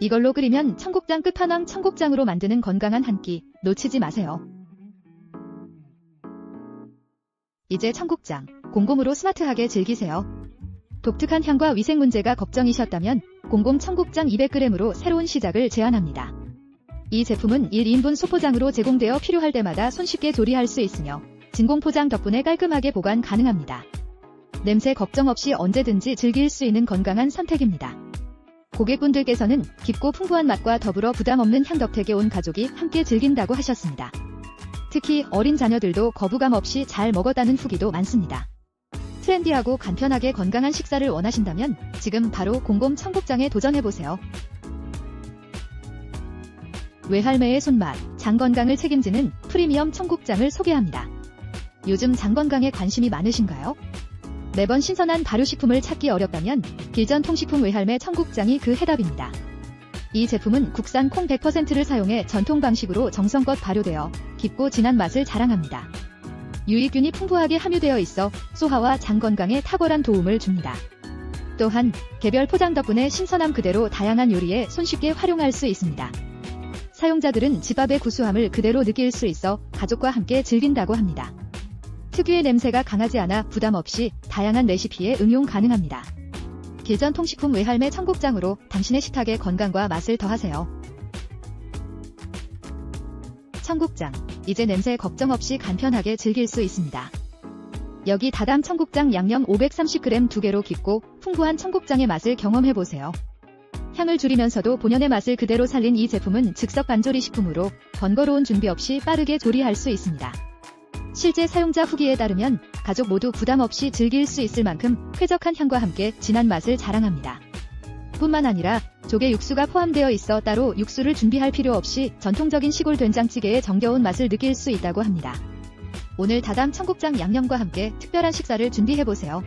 이걸로 끓이면 청국장 끝판왕 청국장으로 만드는 건강한 한 끼 놓치지 마세요. 이제 청국장 공곰으로 스마트하게 즐기세요. 독특한 향과 위생 문제가 걱정이셨다면 공곰 청국장 200g으로 새로운 시작을 제안합니다. 이 제품은 1인분 소포장으로 제공되어 필요할 때마다 손쉽게 조리할 수 있으며 진공 포장 덕분에 깔끔하게 보관 가능합니다. 냄새 걱정 없이 언제든지 즐길 수 있는 건강한 선택입니다. 고객분들께서는 깊고 풍부한 맛과 더불어 부담 없는 향 덕택에 온 가족이 함께 즐긴다고 하셨습니다. 특히 어린 자녀들도 거부감 없이 잘 먹었다는 후기도 많습니다. 트렌디하고 간편하게 건강한 식사를 원하신다면 지금 바로 공곰 청국장에 도전해보세요. 외할매의 손맛, 장 건강을 책임지는 프리미엄 청국장을 소개합니다. 요즘 장 건강에 관심이 많으신가요? 매번 신선한 발효식품을 찾기 어렵다면 길전 통식품 외할매 청국장이 그 해답입니다. 이 제품은 국산 콩 100%를 사용해 전통 방식으로 정성껏 발효되어 깊고 진한 맛을 자랑합니다. 유익균이 풍부하게 함유되어 있어 소화와 장 건강에 탁월한 도움을 줍니다. 또한 개별 포장 덕분에 신선함 그대로 다양한 요리에 손쉽게 활용할 수 있습니다. 사용자들은 집 앞의 구수함을 그대로 느낄 수 있어 가족과 함께 즐긴다고 합니다. 특유의 냄새가 강하지 않아 부담 없이 다양한 레시피에 응용 가능합니다. 길전 통식품 외할매 청국장으로 당신의 식탁에 건강과 맛을 더하세요. 청국장, 이제 냄새 걱정 없이 간편하게 즐길 수 있습니다. 여기 다담 청국장 양념 530g 두 개로 깊고 풍부한 청국장의 맛을 경험해보세요. 향을 줄이면서도 본연의 맛을 그대로 살린 이 제품은 즉석 반조리 식품으로 번거로운 준비 없이 빠르게 조리할 수 있습니다. 실제 사용자 후기에 따르면 가족 모두 부담 없이 즐길 수 있을 만큼 쾌적한 향과 함께 진한 맛을 자랑합니다. 뿐만 아니라 조개 육수가 포함되어 있어 따로 육수를 준비할 필요 없이 전통적인 시골 된장찌개의 정겨운 맛을 느낄 수 있다고 합니다. 오늘 다담 청국장 양념과 함께 특별한 식사를 준비해보세요.